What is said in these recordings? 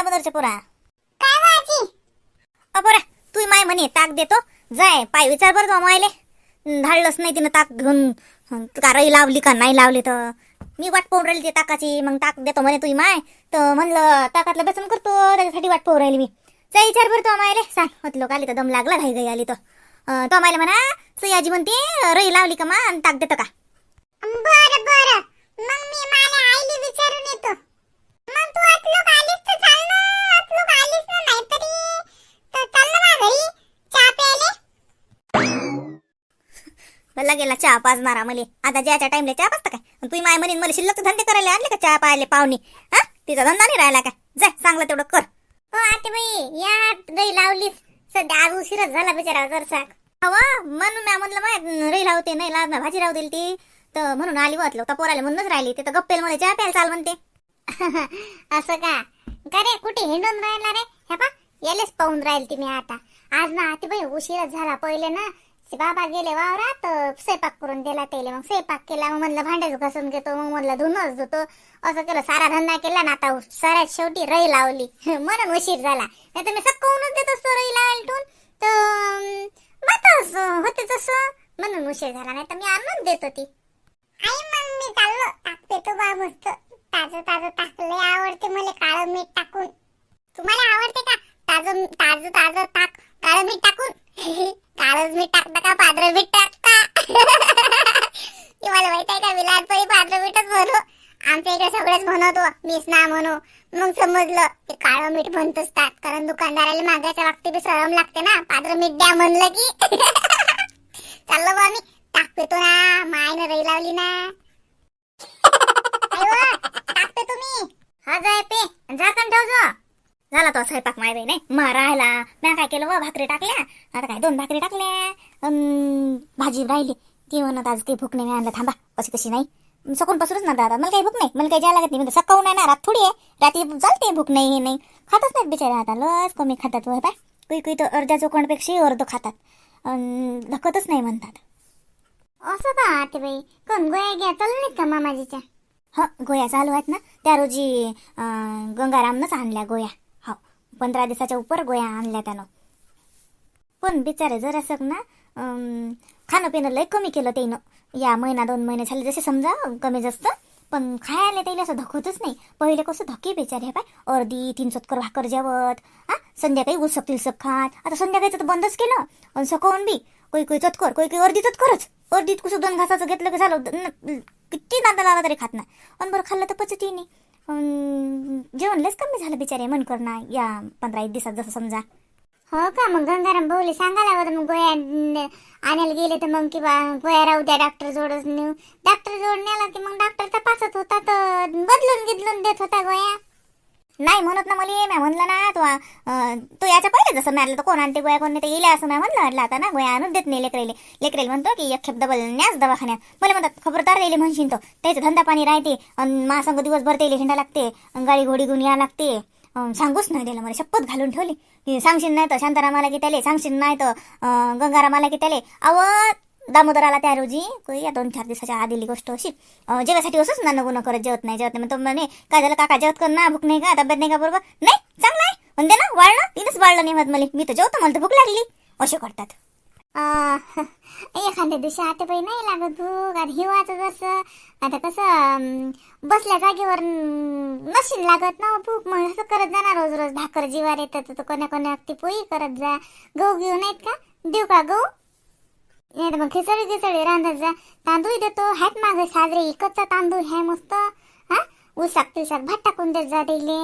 दामोदरच्या पोरा. काय अपोरा तू माय म्हणे ताक देतो. जाय पाय विचार बरं मायले. धाडलंच नाही तिनं ताक घेऊन. कारही रई लावली का नाही लावली तर? मी वाट पाहून राहिली ते ताकाची. मग ताक देतो म्हणे तुझी माय. तर म्हणलं ताकातलं बेसन करतो त्याच्यासाठी वाट पाहून राहिली मी. जा विचार बरं तो मायले. सांग होत लोक आली तर दम लागला घाई घाई आली तर. तो मायले म्हणा सयाजी म्हणते रई लावली का मा आणि ताक देतो का? बरं बरं. मग मी मला आईला विचारून येतो. मग तू अचलूक आलीस तर भला गेला चहा पाजणारा मले. आता ज्याच्या टाइमला चहा पाजता काय? तुम्ही माय म्हणीन मला शिल्लक धंदे करायला आणले का चहा पाहिले पाहुणे हा? तिचा धंदा नाही राहिला काय जाय चांगलं तेवढं कर. हो आते बाई या गई लावलीस. सध्या आज उशीरच झाला बिचारा घरचा हवा म्हणून मी म्हणलं माय रही लावते नाही लाव भाजी राहू दिली ती तर म्हणून आली वाटलं तर पोराला म्हणूनच राहिली ते. तर गप्पेल मध्ये चहा प्यायला चाल म्हणते. असं का? का रे कुठे हिंडून राहिला रे? हे पा यालेच पाहून राहील ती मी आता. आज ना आते बाई उशीरच झाला. पहिले ना बाबा गेले वावरात स्वयंपाक करून दिला त्याला. मग स्वयंपाक केला मग म्हणलं भांडेच घासून घेतो मग म्हणलं धुनच धुतो. असं केलं सारा धंदा केला ना आता. सऱ्यात शेवटी रई लावली. म्हणून उशीर झाला. नाही तर मी सकाळूनच देत असतो रई लावायला ठेवून तर बातच होते तसं. म्हणून उशीर झाला. नाही तर मी आणून देत होती. आई मग मी चाललो. टाकते तो बा मस्त. ताजं ताजं टाकले आवडते मला काळं मीठ टाकून. तुम्हाला आवडते का? ताजं ताजं ताजं टाक. काळं मीठ टाकून. काळं मीठ टाकता का? पांढरं मीठ टाकता? तुम्हाला माहीत आहे का विलासपरी पांढरं मीठच म्हणू. आमच्या इकडे सगळेच म्हणतो हो, मीच ना म्हणू. मग समजलं ते काळं मीठ म्हणत असतात कारण दुकानदाराला मागायच्या वागते बी सरम लागते ना. पांढरं मीठ द्या म्हणलं की. चाललो बा मी. टाक पेतो ना. मायनं रही लावली ना. टाकते तुम्ही हा जाय पे. झाकण ठेव जा. झाला तो स्वयंपाक माय नाही मग राहिला. मी काय केलं व भाकरी टाकल्या. आता काय दोन भाकरी टाकल्या. भाजी राहिली. ती म्हणत आज काही भूक नाही आणलं. थांबा. अशी तशी नाही. सकून पासूनच ना दादा. मला काही भूक नाही. मला काही जायला लागत नाही. सकाळून आहे ना रात थोडी आहे. रात्री चालते भूक. नाही हे नाही. खातच नाहीत बिचारे आता. लस कमी खातात व पाय. कुई कुई तर अर्ध्या चोकणपेक्षाही अर्ध खातात. धकतच नाही म्हणतात. असं का आते बाई कोण गोया घ्या चालू नाहीत का मामाजीच्या? हा गोया चालू आहेत ना. त्या रोजी गंगारामनंच आणल्या गोया पंधरा दिवसाच्या उपर गोया आणल्या त्यानं. पण बिचारे जरासं ना खाणं पिणं लय कमी केलं त्यानं. या महिना दोन महिने झाले जसे समजा कमी जास्त पण खायला त्याला असं धकतच नाही. पहिले कसं धके बिचारे हे पाय. अर्धी तीन चतकर भाकर जेवत हा संध्याकाळी उसक तिलसक खात. आता संध्याकाळीचं तर बंदच केलं. आणि सकाळून बी कोई कोई चतकर कोई कोई अर्धी चतकरच. अर्धीत कसं दोन घासाचं घेतलं की झालं किती नांदा लावला तरी खात नाही. आणि बरं खाल्लं तर पचती नाही जेवणलेच जेवण कमी झालं बिचारे मन करणार या पंधरा एक दिवसात जसं समजा. हो का? मग गंगाराम भाऊले सांगायला होतं मग गोया आणायला गेले तर मग किंवा गोया राहू द्या डॉक्टर जोडच नेऊ. डॉक्टर जोड नेला की मग डॉक्टर तपासत होता तर बदलून गिदलून देत होता गोया नाही म्हणत ना मला मी म्हणलं ना तो अं, तो याच्या पहिले जसं मिळालं तर कोण आणते गोया कोण नाही ते येईल असं मी म्हणलं म्हटलं आता ना गोया आणून देत नाही लेकरेले लेकरेल म्हणतो की एक खेप डबल न्याच दवाखान्यात. मला म्हणतात खबरदार राहिले म्हणशील तो. त्याचं धंदा पाणी राहते आणि महासंग दिवसभर ते हिंडा लागते अन गाडी घोडी घेऊन या लागते. सांगूच नाही दिलं मला शपथ घालून ठेवली. की सांगशील नाही तर शांतारामाला की त्याले सांगशील नाही तर अं, गंगारामाला की त्याले अव दामोदराला त्या रोजी या दोन चार दिवसाच्या आधीली गोष्ट अशी जेवासाठी असंच ना नगुन करत जेवत नाही जेवत नाही. मग म्हणे काय झालं? काका जेवत कर ना भूक नाही का? तब्येत नाही का बरोबर? नाही चांगलं आहे. म्हणते ना वाळलं तिथंच वाळलं नाही म्हणत मला मी तर जेवतो मला तर भूक लागली. असे करतात. एखाद्या दिवशी आता बाई नाही लागत भूक. आता हिवाचं कसं आता कसं बसल्या जागेवर मशीन लागत ना भूक. मग असं करत जा ना रोज रोज. भाकर जीवार येतात तर कोण्या कोण्या ती पोळी करत जा. गहू घेऊन नाहीत का? देऊ का गहू? नाही तर मग खिचडी खिचडी रांधत जा तांदूळ देतो हात मागे साजरे इकडचा तांदूळ हाय मस्त हा उसाक तिसाक भात टाकून देत जा दिले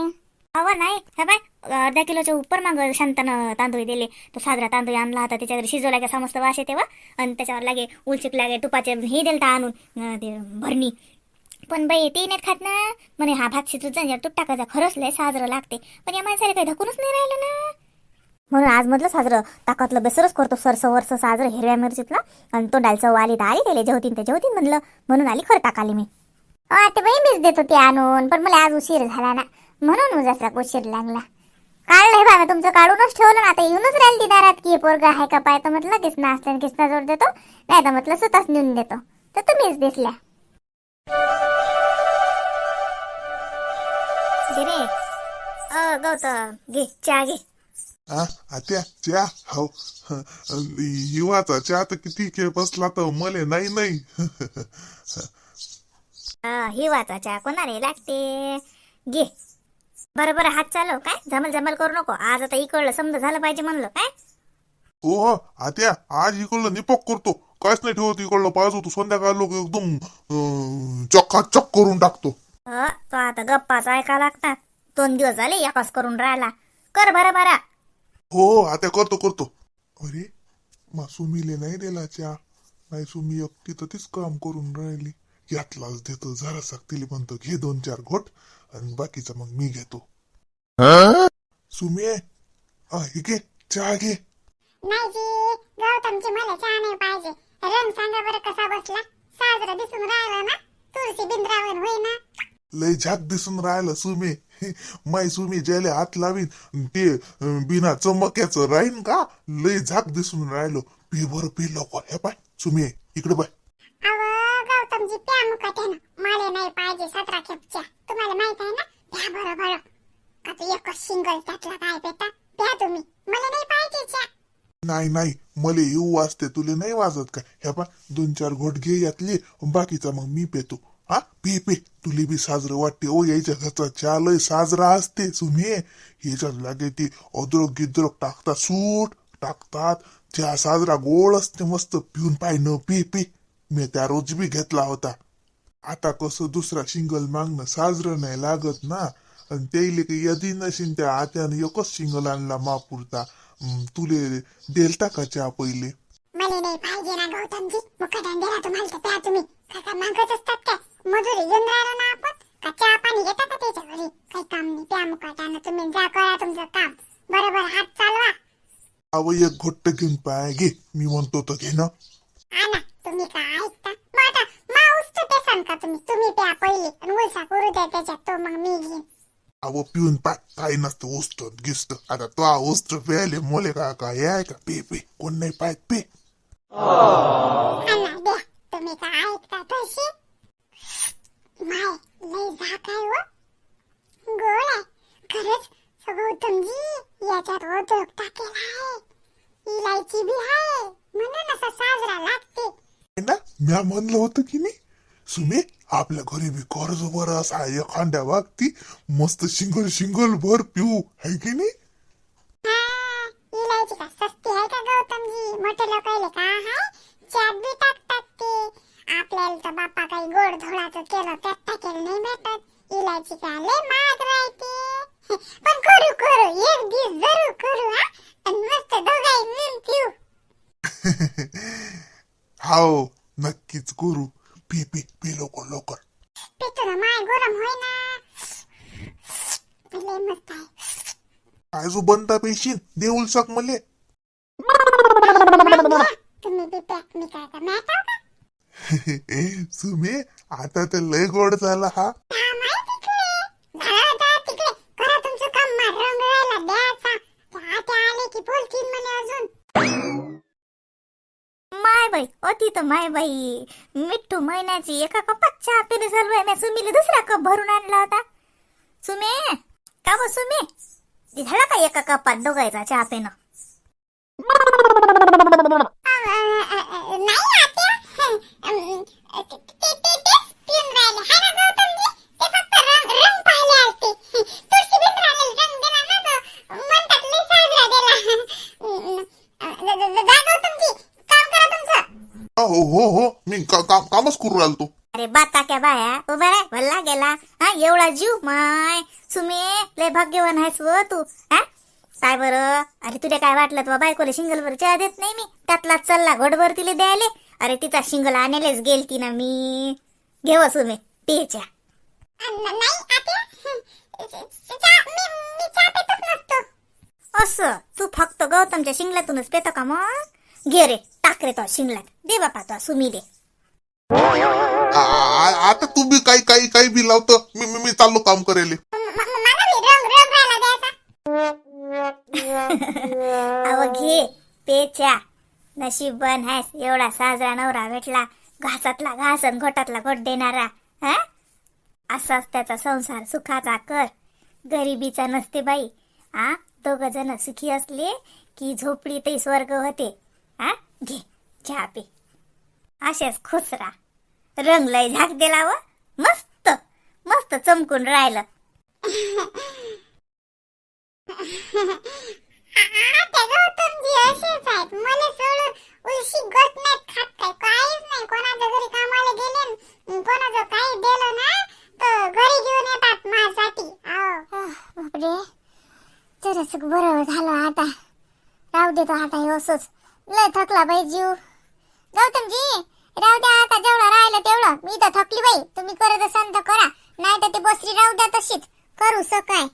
हवं नाही हे बाय अर्ध्या किलोच्या उपर माग शांतानं तांदूळ दिले तो साजरा तांदूळ आणला होता त्याच्यावर शिजवला का समस्त वास तेव्हा आणि त्याच्यावर लागे उलचिक लागे तुपाचे हे दिलता आणून ते भरणी पण बाई ते नाहीत खात ना म्हणे हा भात शिजून जा तूप टाकायचा खरंच लय साजरं लागते पण या माणसाला काही धकूनच नाही राहिलं ना म्हणून आज मधलं साजरं ताकातलं बेसरच करतो सरस वर्ष साजरं हिरव्या मिरचीतला. आणि तो डाल चव आली तर आली त्याला जेवतीन ते जेवतीन म्हणलं. म्हणून आली खरं टाकाली मी. आता बाई मीच देत होती आणून पण मला आज उशीर झाला ना. म्हणून उजाचा उशीर लागला. काढलंय बाबा तुमचं काढूनच ठेवलं ना. आता येऊनच राहील ती की पोरग पोरगा आहे का पाय? तर म्हटलं किसना असल्याने किसना जोड देतो. नाही तर म्हटलं स्वतःच नेऊन देतो. तर तुम्हीच दिसल्या रे. अ गौतम घे चहा घे. आ आत्या चहा हो. युवाचा चहा तर किती खेळ बसला तर मले नाही नाही. अ, हिवाचा चहा कोणारे लागते? घे. बरं बरं हात चालव काय? जमल जमल करू नको. आज आता इकडलं समजा झालं पाहिजे म्हणलं काय? हो हो. आत्या आज इकडलं निपक करतो. काहीच नाही ठेवत इकडलं. पाहिजे तू संध्याकाळ लोक एकदम अं, चक्काचक करून टाकतो. अ, तो आता गप्पाच ऐका लागतात. दोन दिवस झाले एकाच करून राहिला. कर बरं बरं हो आता करतो करतो. अरे मा सुमीले नाही दिला चहा नाही सुमी एकटी तर तीच काम करून राहिली. यातलाच देतो जरा सक्तीले म्हणतो घे दोन चार घोट आणि बाकीचं मग मी घेतो. सुमी आ, हे घे चहा घे. नाही जी गौतमची मला चहा नाही पाहिजे. रंग सांगा बरं कसा बसला? साजरा दिसून राहिला ना? तुळशी बिंद्रावर होईना. लय झाक दिसून राहिलं सुमे. माय सुमी ज्याला हात लावीन ते बिना चमक्याचं राहीन का? लय झाक दिसून राहिलो. पी बरं पी लवकर हे पाय सुमे इकडे पाय. गौतमजी प्या मुकाट्यानं मला नाही पाहिजे सतरा खेपच्या. तुम्हाला माहीत आहे ना? प्या बरं बरं. का तू एकच सिंगल त्यातला काय पेता प्या तुम्ही. मला नाही पाहिजे चहा नाही नाही. मले येऊ वाजते तुले नाही वाजत का हे पा दोन चार घोट घे यातले. बाकीचा मग मी पेतो. हा? पे पे. तुले बी साजरं वाटते हो, ओ यायच्या घरचा चहा लय साजरा असते सुमे. याच्यात लागे ती अद्रक गिद्रक टाकतात सूट टाकतात. चहा साजरा गोड असते मस्त पिऊन पाय न पे पे. मी त्या रोज बी घेतला होता. आता कसं दुसरा शिंगल मागणं साजरं नाही लागत ना. आणि त्याइले काही यदी नशीन त्या आत्यानं एकच शिंगल आणला मापुरता. तुले देलता का चहा पहिले? मला नाही पाहिजे ना गौतमजी. मुकाट्यानं दिला तुम्हाला तर प्या तुम्ही. काका मागत असतात का मजुरी घेऊन राहिलो ना आपण का चहा पाणी घेता का त्याच्या घरी? काही काम नाही प्या मुकाट्यानं तुम्ही जा करा तुमचं काम. बरोबर हात चालवा. अव एक घोट्ट घेऊन पाय घे मी म्हणतो तर घे ना. आणा तुम्ही काय ऐकता? आता माऊस तर पेसान का तुम्ही? तुम्ही प्या पहिले आणि उलसा करू द्या त्याच्यात तो मग मी घेईन. अव पिऊन पाय काही नसतं उस्त गिस्त आता तो उस्त प्यायले मोले का काय आहे का? पे पे. कोण नाही पाय पे. आणा द्या. तुम्ही काय ऐकता? तशी माय लय झाक आहे व गोड आहे. खरंच गौतमजी याच्यात अद्रक टाकेला आहे. इलायची बी आहे. म्हणून असा साजरा लागते. है ना म्या म्हणलं होतं की नाही सुमे आपल्या घरी बी कर्ज बर असा एखाद्या वागती मस्त शिंगल शिंगल भर पिऊ है की नाही? हा, इलायची का सस्ती आहे का गौतमजी मोठे लोकायले का? आहे चाट बी टाकतात ते. आपल्याला तर बाप्पा काही गोड धोळाचं केलं त्यात टाकेल नाही भेटत? इलायची का लय महाग राहते. पण करू करू एक दिवस जरूर करू हा? आणि मस्त दोघाही मिळून पिऊ. हाव नक्कीच करू. पी पी पी लवकर लवकर. पितो ना माय गरम होय ना लय मस्त आहे. काय जो बनता पेशीन देऊल सक मले. तुम्ही बी पॅक मी काय का मॅटाव का सुमे आता तर लय गोड झाला हा. माय बाई तर माय बाई. मिठ्ठू महिन्याची एका कपात चहा पिणे चालू आहे मी सुमीला दुसरा कप भरून आणला होता. सुमे का व सुमे? झाला का एका कपात दोघायचा चहा पिणं? अ, नाही हो हो हो मी का, का, कामच करू राहिलो अरे बाता क्या बाया उभा रे भल्ला गेला. हा एवढा जीव माय. सुमे लय भाग्यवान आहेस व तू हा? काय बरं? अरे तुला काय वाटलं तुला बायकोला शिंगल वर चहा देत नाही मी? त्यातला चल्ला घोडभर तिला द्यायले. अरे तिचा शिंगल आणायलाच गेलती ना मी. घेव सुमे पेच्या अ, न- मी मी चहा पितच नसतो. असं तू फक्त गौतमच्या शिंगल्यातूनच पेतो का मग? घे रे टाक रे तो शिंगल्यात दे बापा तो सुमी दे. आ- आ- आता तू बी काही काही काही बी लावतो. मी मी मी चाललो काम करेले. नशीबन आहेस एवढा साजरा नवरा भेटला घासातला घास आणि घोटातला घोट देणारा हा? असाच त्याचा संसार सुखाचा कर. गरिबीचा नसते बाई आ? दोघ जण सुखी असले की झोपडी ते स्वर्ग होते आ? घे चहा पे. असेच खुश रंग लय झाक दिला व मस्त मस्त चमकून राहिलं. मला उलशी गोट नाहीत खात काय. काहीच नाही. कोणाच्या घरी कामाला गेले न कोणाचं काही दिलं ना तर घरी घेऊन येतात माझ्यासाठी. बापरे. जरास बरं झालं आता. राहू दे तो आता हे असंच लय थकला बाई जीव. गौतमजी राहू द्या आता जेवढं राहिलं तेवढं. मी तर थकली बाई. तुम्ही करत असाल तर करा. नाही तर ती बसरी राहू द्या तशीच. करू सकाय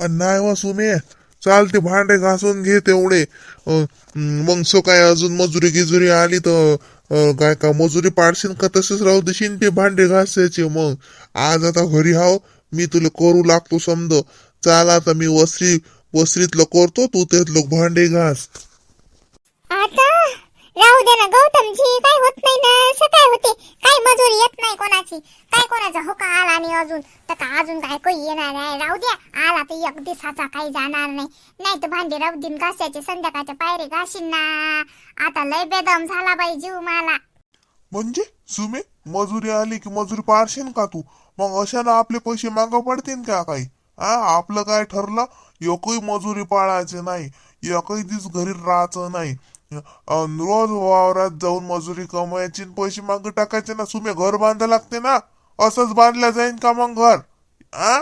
नाही वा सुमे. चालते भांडे घासून घे तेवढे. मग सो काय अजून मजुरी गिजुरी आली तर काय का मजुरी पाडशील का तसेच राहू देशील ते भांडे घासायचे मग. आज आता घरी हाव मी तुला करू लागतो समज. चाल आता मी वस्त्री वस्त्रीतलं करतो तू त्यातलं भांडे घास. राहू दे ना गौतमजी. काय होत नाही ना. असं काय होते? काय मजुरी येत नाही कोणाची? काय कोणाचा होका आला आणि अजून? तर का अजून काय कोणी येणार आहे? राहू द्या. आला तर एक दिवसाचा काही जाणार नाही. नाही तर भांडे राहू दिन घासायचे संध्याकाळच्या पायरे घाशीन ना. आता लय बेदम झाला बाई जीव मला. म्हणजे? सुमे मजुरी आली की मजुरी पाडशील का तू? मग अशानं आपले पैसे मागं पडतील का काही? हा आपलं काय ठरलं? एकही मजुरी पाळायचे नाही. एकही दिवस घरी राहायचं नाही. रोज वावरात जाऊन मजुरी कमवायची आणि पैसे मागं टाकायचे ना सुमे घर बांधा लागते ना असंच बांधलं जाईन का मग घर? आ?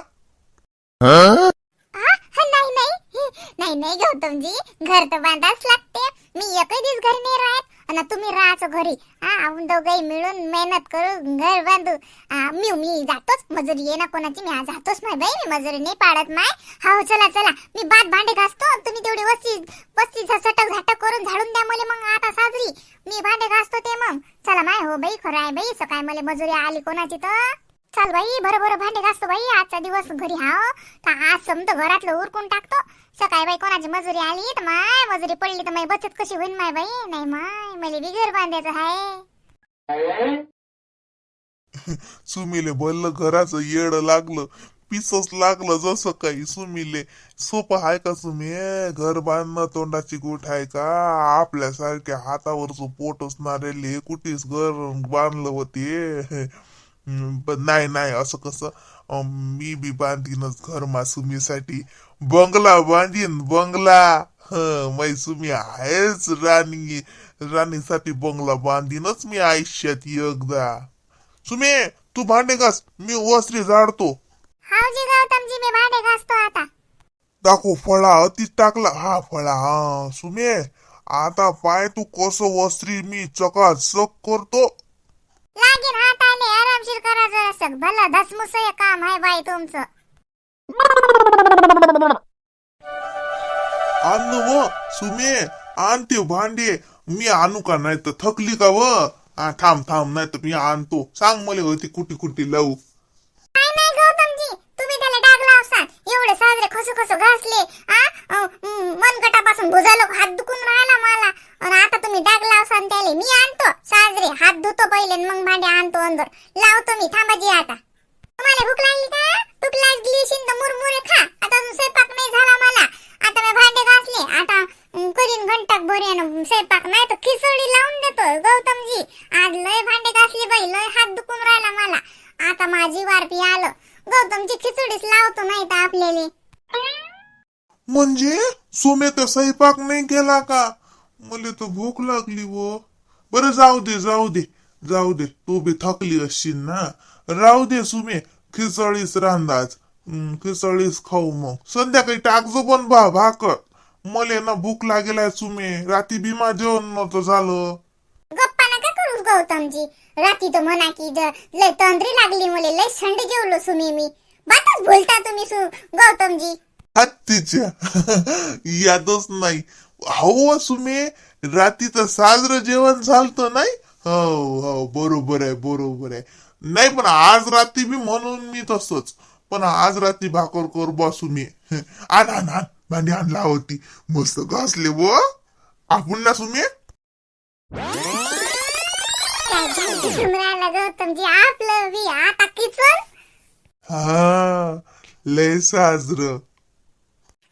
हा? हा, नाही नाही. नाही नाही गौतमजी. घर तर बांधाच लागते. मी एकही दिवस घरी नाही राहत. आणि तुम्ही राहायचं घरी. हा आपण दोघही मिळून मेहनत करू घर बांधू. मी मी जातोच मजुरी. ये ना कोणाची मी आज जातोच. नाही बाई मी मजुरी नाही पाडत माय. हा हो चला चला. मी बात भांडे घासतो. तुम्ही तेवढी वस्ती वस्ती सटक झाटक करून झाडून द्या मला मग आता साजरी. मी भांडे घासतो ते मग. चला माय हो बाई खरं आहे बाई. सकाळी मला मजुरी आली कोणाची तर. चाल बाई बरं भांडे घासतो बाई आजचा दिवस घरी हाव तर हो. आज समजा घरातलं उरकून टाकतो. सकाळी बाई कोणाची मजुरी आली तर माय मजुरी पडली तर माय बचत कशी होईल माय बाई? नाही माय मला बिगर बांधायचं हाय. सुमिले बोललं घराचं येड लागलं पिसच लागलं जसं काही. सुमिले सोपं आहे का सुमी? घर बांधणं तोंडाची गोठ आहे का? आपल्यासारख्या हातावरचं पोट असणारे कुठेच घर बांधलं होते. पण नाही नाही असं कसं अं, मी बी बांधीनच घर मा सुमीसाठी बंगला बांधीन बंगला. हं मै सुमी आहेच राणी राणीसाठी बंगला बांधीनच मी आयुष्यात एकदा. सुमे तू भांडे घास मी वस्त्री जाडतो हावजी गौतमजी मी भांडे घासतो आता. दाखव फळा अति टाकला. हा फळा हा सुमे आता पाय तू कसं वस्त्री मी चकाचक करतो. लागेल हाताने आरामशीर करा जरासक भला धसमुस काम आहे बाई तुमचं. आण व सुमे आण ते हो भांडे. मी आणू का नाही तर थकली का व? हा थांब थांब नाही तर मी आणतो. सांग मला होती कुठे कुठे लावू. सोमे तर स्वयंपाक नाही केला का? मला तर भूक लागली व। बरं जाऊ दे जाऊ दे जाऊ दे तू बी थकली असशील ना? राहू दे सुमे खिचडीच रांदाज खिचडीच खाऊ मग. संध्याकाळी टाकजो पण बा भाकर. मले ना भूक लागेल आहे सुमे रात्री भीमा जेवण नव्हतं झालं. गप्पा नका करूस गौतमजी. रात्री तर म्हणा की ज- लय तंद्री लागली मला लय थंड जेवलो सुमी मी. बातच बोलता तुम्ही सु गौतमजी. हत्तीच्या. यादच नाही. हो सुमे रात्री तर साजरं जेवण झालतं नाही? हो हो बरोबर आहे बरोबर आहे. नाही पण आज रात्री बी म्हणून मी तसंच. पण आज रात्री भाकर कर बसू मी आण आण आण. भांडी आणला होती मस्त घासले व. आपण ना सुमे? हा लय साजरं.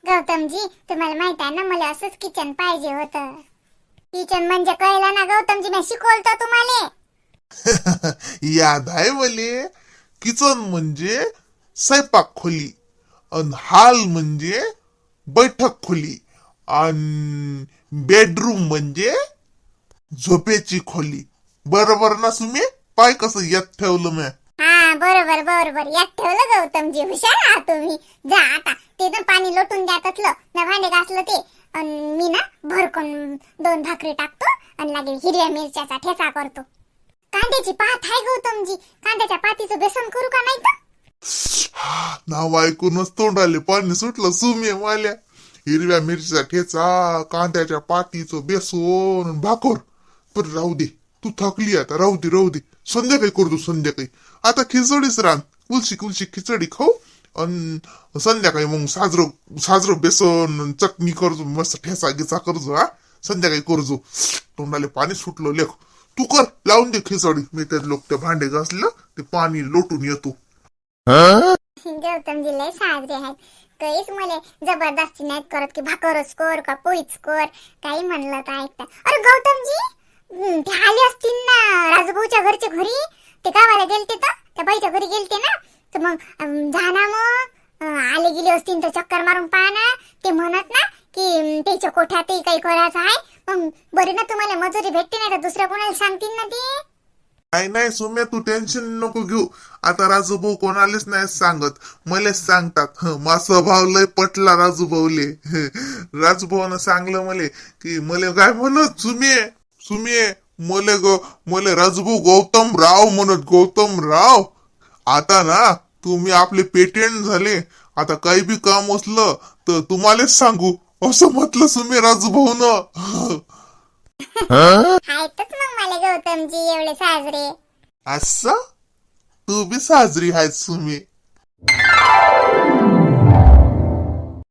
गौतमजी तुम्हाला माहीत आहे ना मला असंच किचन पाहिजे होतं. किचन म्हणजे कळलं ना गौतमजी मी शिकवलतो तुम्हाला. याद आहे मले किचन म्हणजे स्वयंपाक खोली अन हाल म्हणजे बैठक खोली आणि बेडरूम म्हणजे झोपेची खोली. बरोबर ना सुमे? पाय कसं यात ठेवलं मी? बरोबर बरोबर. यात ठेवलं गौतमजी हुशार आहात तुम्ही. जा आता. ते ना पाणी लोटून द्या त्यातलं ना भांडे घासलं ते. अन मी ना भरकून दोन भाकरी टाकतो आणि लागेल हिरव्या मिरच्याचा ठेचा करतो. कांद्याची पात आहे गौतमजी कांद्याच्या पातीचं बेसन करू का नाही तर? नाव ऐकूनच तोंडाले पाणी सुटलं सुमे माल्या हिरव्या मिरचीचा ठेचा कांद्याच्या पातीचं बेसन भाकर. पण राहू दे. तू थकली आता. राहू दे राहू दे. संध्याकाळी करतो संध्याकाळी. आता खिचडीच रान कुलशी कुलशी खिचडी खाऊ अन संध्याकाळी मग साजरं साजरं बेसन अन चटणी करजो मस्त ठेचा गिचा करजो हा. संध्याकाळी करजो. तोंडाले पाणी सुटलं लेख. तू कर लावून दे खिचडी. मी त्या लोक ते भांडे घासलं ते पाणी लोटून येतो. गौतमजी म्हणजे लय साजरे आहेत. काहीच मला जबरदस्ती नाहीत करत की भाकरच कर का पोळीच कर. काही म्हणलं तर ऐकतात. अरे गौतमजी हं, ते आले असतील ना राजभाऊच्या घरच्या घरी? ते गावाला गेलते तर त्या बाईच्या घरी गेलते ना. तर मग अं, मग. आले गेले असतील तर चक्कर मारून पहा ना ते म्हणत ना की त्याच्या कोठ्यातही काही करायचं आहे. मग बरे ना तुम्हाला मजुरी भेटते नाही तर दुसऱ्या कोणाला सांगतील ना ते? नाही नाही सुम्या तू टेन्शन नको घेऊ. आता राजू भाऊ कोणालाच नाही सांगत. मलाच सांगतात. हं, मा स्वभाव लय पटला राजू भाऊले. राजू राजूभाऊनं सांगलं मले की मले काय म्हणत सुमे सुमे मले ग मले राजूभाऊ गौतम राव म्हणत गौतम राव आता ना तुम्ही आपले पेटेंट झाले आता काही बी काम असलं तर तुम्हालाच सांगू असं म्हटलं मग मला गौतमजी एवढे साजरे. असं? तू बी साजरी आहेस सुमे